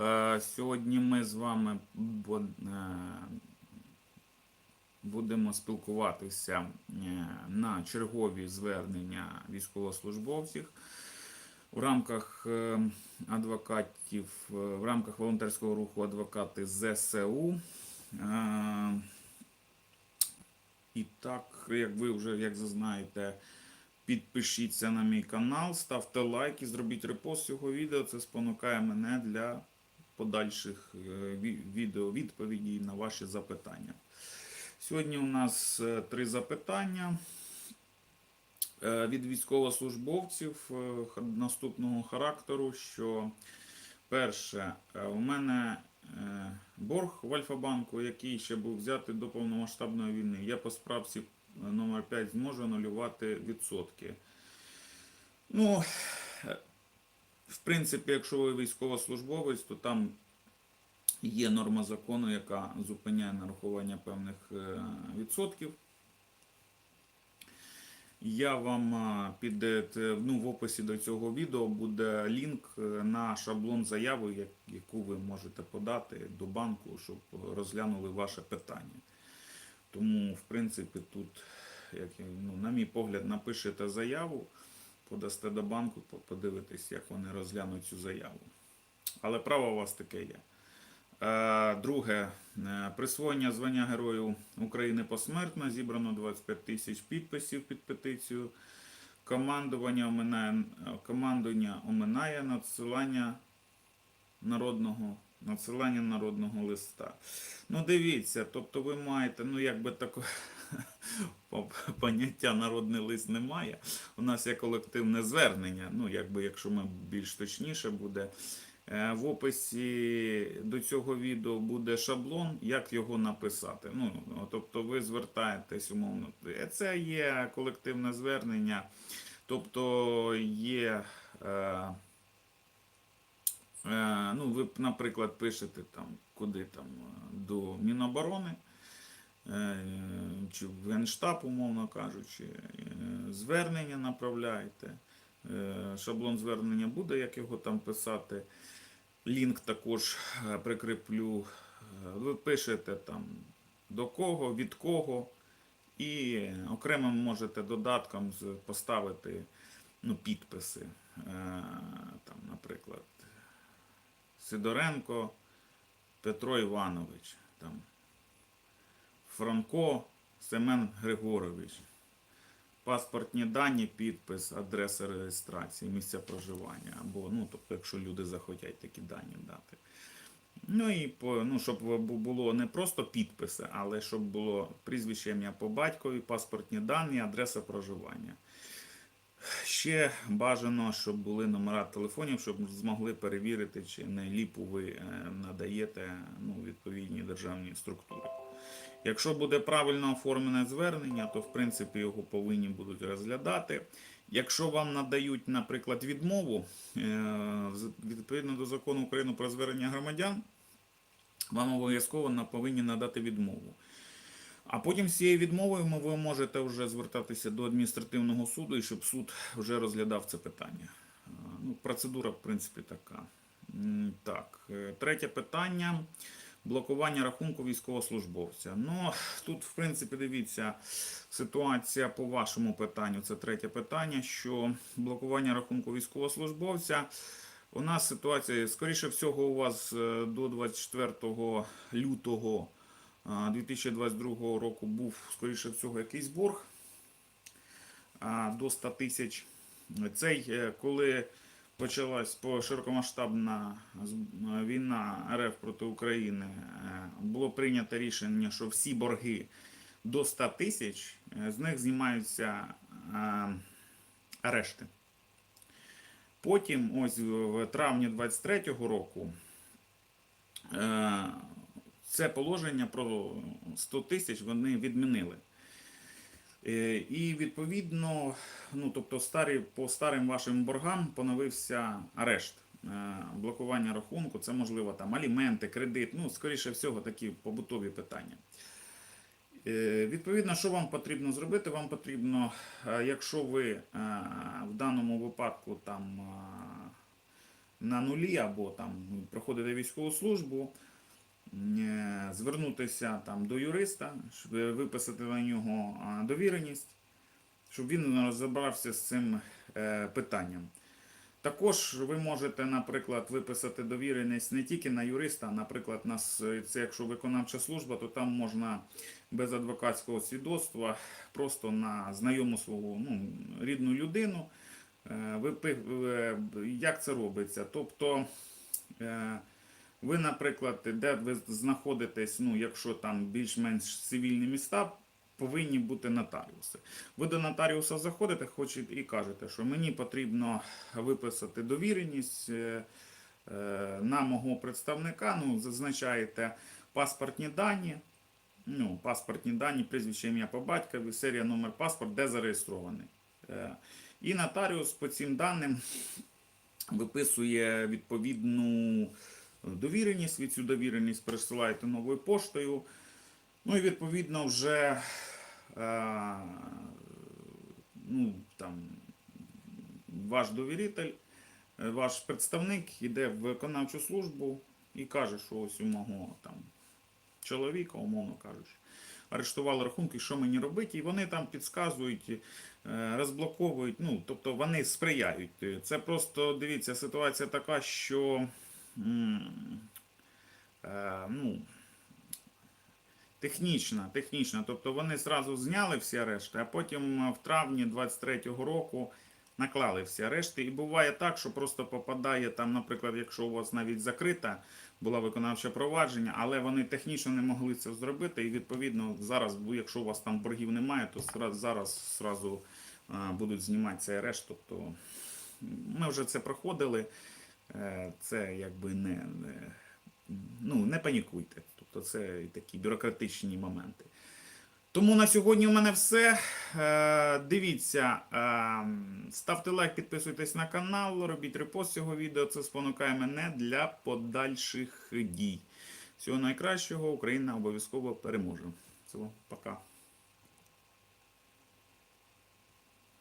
Е, Сьогодні ми з вами е, будемо спілкуватися е, на чергові звернення військовослужбовців в рамках адвокатів, в рамках волонтерського руху адвокати ЗСУ. І так, як ви вже як зазнаєте, підпишіться на мій канал, ставте лайк і зробіть репост цього відео. Це спонукає мене для подальших е, відео відповідей на ваші запитання. Сьогодні у нас е, три запитання е, від військовослужбовців наступного характеру. Що перше, у мене борг в Альфа-банку, який ще був взятий до повномасштабної війни. Я по справці номер 5 зможу анулювати відсотки. Ну, в принципі, якщо ви військовослужбовець, то там є норма закону, яка зупиняє нарахування певних е, відсотків. Я вам е, під е, ну, в описі до цього відео буде лінк на шаблон заяви, яку ви можете подати до банку, щоб розглянули ваше питання. Тому, в принципі, тут, як, ну, на мій погляд, напишете заяву, подасте до банку, по- подивитесь, як вони розглянуть цю заяву. Але право у вас таке є. Е, Друге, е, присвоєння звання Герою України посмертно. Зібрано 25 тисяч підписів під петицію. Командування оминає, командування оминає надсилання народного, надсилання народного листа. Ну, дивіться, тобто ви маєте, ну якби такого поняття народний лист немає. У нас є колективне звернення. Ну, якби, якщо ми більш точніше буде. Е, В описі до цього відео буде шаблон, як його написати. Ну, тобто ви звертаєтесь умовно. Е, Це є колективне звернення, тобто є. Е, е, ну, ви, наприклад, пишете там, куди там, е, до Міноборони. Е, Чи в Генштаб, умовно кажучи, е, звернення направляєте. Е, Шаблон звернення буде, як його там писати. Лінк також прикріплю. Ви пишете там до кого, від кого, і окремим можете додатком поставити ну, підписи. Там, наприклад, Сидоренко Петро Іванович, там, Франко Семен Григорович. Паспортні дані, підпис, адреса реєстрації, місця проживання. Або, ну, тобто, якщо люди захотять такі дані дати. Ну і ну, щоб було не просто підписи, але щоб було прізвище ім'я по батькові, паспортні дані, адреса проживання. Ще бажано, щоб були номера телефонів, щоб змогли перевірити, чи не ліпу ви е, надаєте ну, відповідні державні структури. Якщо буде правильно оформлене звернення, то в принципі його повинні будуть розглядати. Якщо вам надають, наприклад, відмову е, відповідно до закону України про звернення громадян, вам обов'язково повинні надати відмову. А потім з цією відмовою ви можете вже звертатися до адміністративного суду, і щоб суд вже розглядав це питання. Е, Ну, процедура, в принципі, така. Так, е, третє питання. Блокування рахунку військовослужбовця. Ну, тут, в принципі, дивіться, ситуація по вашому питанню. Це третє питання, що блокування рахунку військовослужбовця. У нас ситуація, скоріше всього, у вас е, до 24 лютого 2022 року був, скоріше всього, якийсь борг до 100 тисяч. Цей, е, коли почалась по- широкомасштабна війна РФ проти України, е, було прийнято рішення, що всі борги до 100 тисяч, е, з них знімаються е, арешти. Потім, ось в травні 23-го року, це положення про 100 тисяч вони відмінили. Е, І відповідно, ну тобто старі, по старим вашим боргам поновився арешт, е, блокування рахунку, це можливо там аліменти, кредит, ну, скоріше всього, такі побутові питання. Е, Відповідно, що вам потрібно зробити? Вам потрібно, якщо ви в даному випадку там на нулі або там проходите військову службу, звернутися там до юриста, щоб виписати на нього довіреність, щоб він розібрався з цим е, питанням. Також ви можете, наприклад, виписати довіреність не тільки на юриста, а, наприклад, на це якщо виконавча служба, то там можна без адвокатського свідоцтва просто на знайому свого ну, рідну людину. е, е, Як це робиться? Тобто, е, ви, наприклад, де ви знаходитесь, ну, якщо там більш-менш цивільні міста, повинні бути нотаріуси. Ви до нотаріуса заходите, хочете і кажете, що мені потрібно виписати довіреність е, е, на мого представника. Ну, зазначаєте паспортні дані. Ну, паспортні дані, прізвище ім'я по батькові, серія номер паспорт, де зареєстрований. Е, І нотаріус по цим даним виписує відповідну довіреність. Ви цю довіреність присилаєте новою поштою. Ну і відповідно вже е, ну, там, ваш довіритель, е, ваш представник йде в виконавчу службу і каже, що ось у мого там чоловіка, умовно кажучи, арештували рахунки, що мені робити, і вони там підказують, е, розблоковують, ну, тобто вони сприяють. Це просто дивіться, ситуація така, що ну, технічна, технічна. Тобто вони зразу зняли всі арешти, а потім е, в травні 23-го року наклали всі арешти. І буває так, що просто попадає там, наприклад, якщо у вас навіть закрита була виконавче провадження, але вони технічно не могли це зробити. І відповідно зараз, якщо у вас там боргів немає, то зараз зразу е, будуть знімати цей арешт. Тобто ми вже це проходили. Е, Це якби не, ну, не панікуйте. Тобто це такі бюрократичні моменти. Тому на сьогодні у мене все. Е, Дивіться, е, ставте лайк, підписуйтесь на канал, робіть репост цього відео. Це спонукає мене для подальших дій. Всього найкращого, Україна обов'язково переможе. Всього, пока.